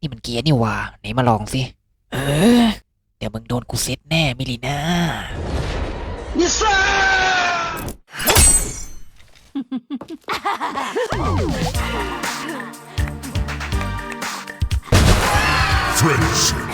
นี่มันเกียร์นี่หว่าไหนมาลองสิ เออ เดี๋ยวมึงโดนกูเซ็ตแน่มิลีน่า Friendship.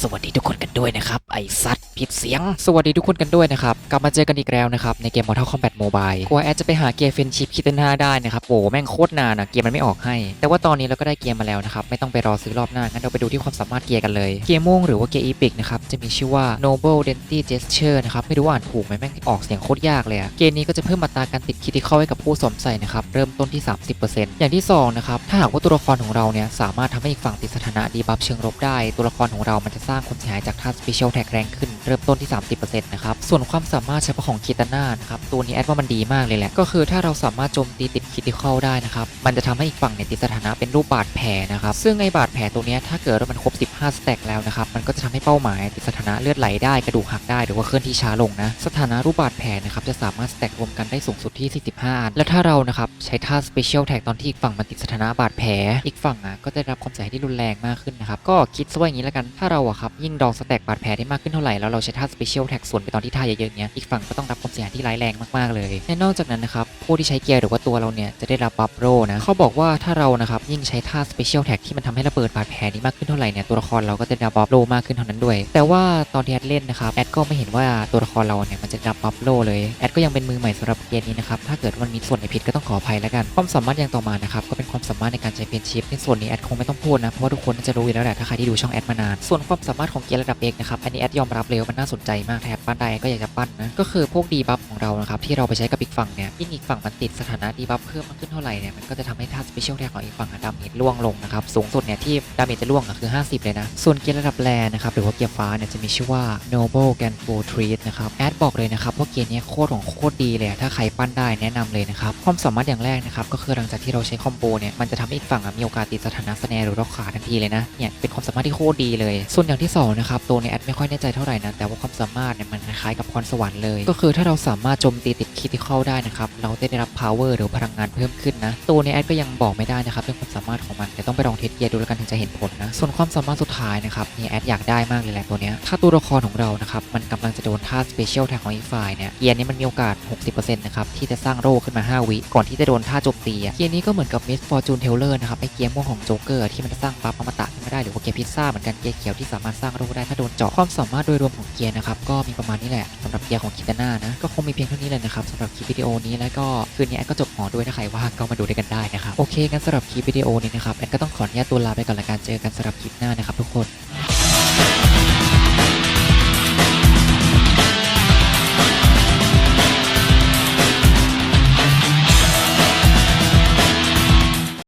สวัสดีทุกคนกันด้วยนะครับ ไอ้สัตว์ ผิดเสียง สวัสดีทุกคนกันด้วยนะครับ กลับมาเจอกันอีกแล้วนะครับ ในเกม Mortal Kombat Mobile กว่าแอดจะไปหาเกียร์เฟนชิพคิดหน้าได้นะครับโอ้แม่งโคตรนานอะเกียร์มันไม่ออกให้ แต่ว่าตอนนี้เราก็ได้เกียร์มาแล้วนะครับ ไม่ต้องไปรอซื้อรอบหน้า งั้นเราไปดูที่ความสามารถเกียร์กันเลย เกียร์ม่วงหรือว่าเกียร์อีพิกนะครับ จะมีชื่อว่า Noble Density Gesture นะครับ ไม่รู้อ่านถูกไหมแม่งออกเสียงโคตรยากเลยอะเกียร์นี้ก็จะเพิ่มอัตราการติดคิดที่เข้าให้กับผู้สวมใส่นะครับ เริ่มต้นที่ 30%อย่างที่สองนะครับ ถ้าหากว่าตัวละครของเราเนี่ยสามารถทำให้อีกฝั่งติดสถานะดีบัฟเชิงลบได้ ตัวละครของเรามันจะสร้างความเสียหายจากท่า Special Tag แรงขึ้น เริ่มต้นที่ 30%นะครับ ส่วนความสามารถเฉพาะของคิตาน่านะครับตัวนี้แอดว่ามันดีมากเลยแหละ ก็คือถ้าเราสามารถโจมตีติดคิติคอลได้นะครับ มันจะทำให้อีกฝั่งเนี่ยติดสถานะเป็นรูปบาดแผลนะครับ ซึ่งไอ้บาดแผลตัวนี้ถ้าเกิดว่ามันครบ 15 สแต็กแล้วนะครับ มันก็จะทำให้เป้าหมายติดสถานะเลือดไหลได้กระดูกหักได้หรือว่าเคลื่อนที่ช้าลงนะ สถานะรูปบาดแผลนะครับจะสามารถสแต็กรวมกันได้สูงสุดที่ 45 อัน และถ้าเรานะครับใช้ท่า Special Tag ตอนที่อีกฝั่งมันติดสถานะบาดแผล อีกฝั่งอะก็จะรับความเสียหายที่รุนแรงมากขึ้นนะครับ ก็คิดซะว่าอย่างนี้แล้วกัน ถ้าเราอะครับยิ่งดองสแต็กบาดแผลได้มากขึ้นเท่าไหร่แล้วเราใช้ท่า Special Tag ส่วนไปตอนที่ท่าเยอะๆเนี้ยอีกฝั่งก็ต้องรับความเสียหายที่ร้ายแรงมากๆเลยและนอกจากนั้นนะครับผู้ที่ใช้เกียร์หรือว่าตัวเราเนี่ยจะได้รับบัฟโรนะเขาบอกว่าถ้าเรานะครับยิ่งใช้ท่า Special Tag ที่มันทำให้ระเบิดบาดแผลนี้มากขึ้นเท่าไหร่เนี่ยตัวละครเราก็จะได้รับบัฟโรมากขึ้นเท่านั้นด้วย แต่ว่าตอนที่แอดเล่นนะครับแอดก็ไม่เห็นว่าตัวละครเราเนี่ยมันจะรับบัฟโรเลยแอดก็ยังเป็นมือใหม่สำหรับเกมนี้นะครับถ้าเกิดมันมีส่วนไหนผิดก็ต้องขออภัยแล้วกัน ความสามารถอย่างต่อมานะครับก็เป็นความสามารถในการใช้เพนชิปในส่วนนี้แอดคงไม่ต้องพูดนะเพราะว่าทุกคนน่าจะรู้อยู่แล้วแหละถ้าใครที่ดูช่องแอดมานานส่วนความสามารถของเกียร์ระดับเอกนะครับอันนี้แอดยอมรับเลยว่ามันน่าสนใจมากแทบปั้นได้ก็อยากจะปั้นนะ ก็คือพวกดีบัฟของเรานะครับที่เราไปใช้กับอีกฝั่งเนี่ยยิ่งอีกฝั่งมันติดสถานะดีบัฟเพิ่มมากขึ้นเท่าไหร่เนี่ยมันก็จะทำให้ท่าสเปเชียลแทกของอีกฝั่งดาเมจล่วงลงนะครับสูงสุดเนี่ยที่ดาเมจจะล่วงอะคือ 50 เลยนะ ส่วนเกียร์ระดับแรนะครับหรือว่าเกียร์ฟ้าเนี่ยจะมีชื่อว่า Noble g a n f o Treat นะครับแอดบอกเลยนะครับว่าเกียร์นี้โคตรของโคตรดีเลยถ้าใครปั้นได้แนะนำเลยนะครับความสามารถอย่างแรกนะครับก็คือหลังจากที่เราใช้คอมโบเนี่ยมันจะทำให้อีกฝั่งมีโอกาสติดสถานะสแนร์หรือล็อกขาทันทีเลยนะเนี่ยเป็นความสามารถที่โคตรดีเลย ส่วนอย่างที่สองนะครับตัวเนี้ยแอดไม่ค่อยแน่ใจเท่าไหร่นะแต่ว่าความสามารถเนี่ยมันคล้ายกับพรสวรรค์เลย ก็คือถ้าเราสามารถโจมตีติดคิติคอลได้นะครับ เราจะได้รับ power หรือพลังงานเพิ่มขึ้นนะ ตัวเนี้ยแอดก็ยังบอกไม่ได้นะครับเรื่องความสามารถของมัน แต่ต้องไปลองเทสเกียร์ดูแล้วกันถึงจะเห็นผลนะ ส่วนความสามารถสุดท้ายนะครับนี่แอดอยากได้มากเลยแหละตัวเนี้ย ถ้าตัวละครของเรานะครับ มันกำลังจะโดนท่า special tag ของอีกฝ่ายเนี่ยเกียร์นี้มันมีโอกาส 60%นะครับที่จะสร้างโร่ขึ้นมา 5 วิ ก่อนที่จะโดนท่าโจมตีอะเกียร์นี้ก็เหมือนกับ Miss Fortune Teller นะครับไอเกียร์ม่วงของโจ๊กเกอร์ที่มันะสร้างบัฟอมตะขึ้นมาได้หรือว่าเกียร์พิซซ่าเหมือนกันเกียร์เขียวที่สามารถสร้างโร่ได้ถ้าโดนเจาะความสามารถโดยรวมของเกียร์นะครับก็มีประมาณนี้แหละสำหรับเกียร์ของคิตาน่านะก็คงมีเพียงเท่านี้เลยนะครับสำหรับคลิปวิดีโอนี้แล้วก็คืนนี้แอดก็จบหอด้วยถ้าใครว่างก็มาดูด้วยกันได้นะครับโอเคงั้นสำหรับคลิปวิดีโอนี้นะครับแอดก็ต้องขออนุญาตตัวลาไปก่อนละกันเจอกันสำหรับคลิปหน้านะครับทุกคน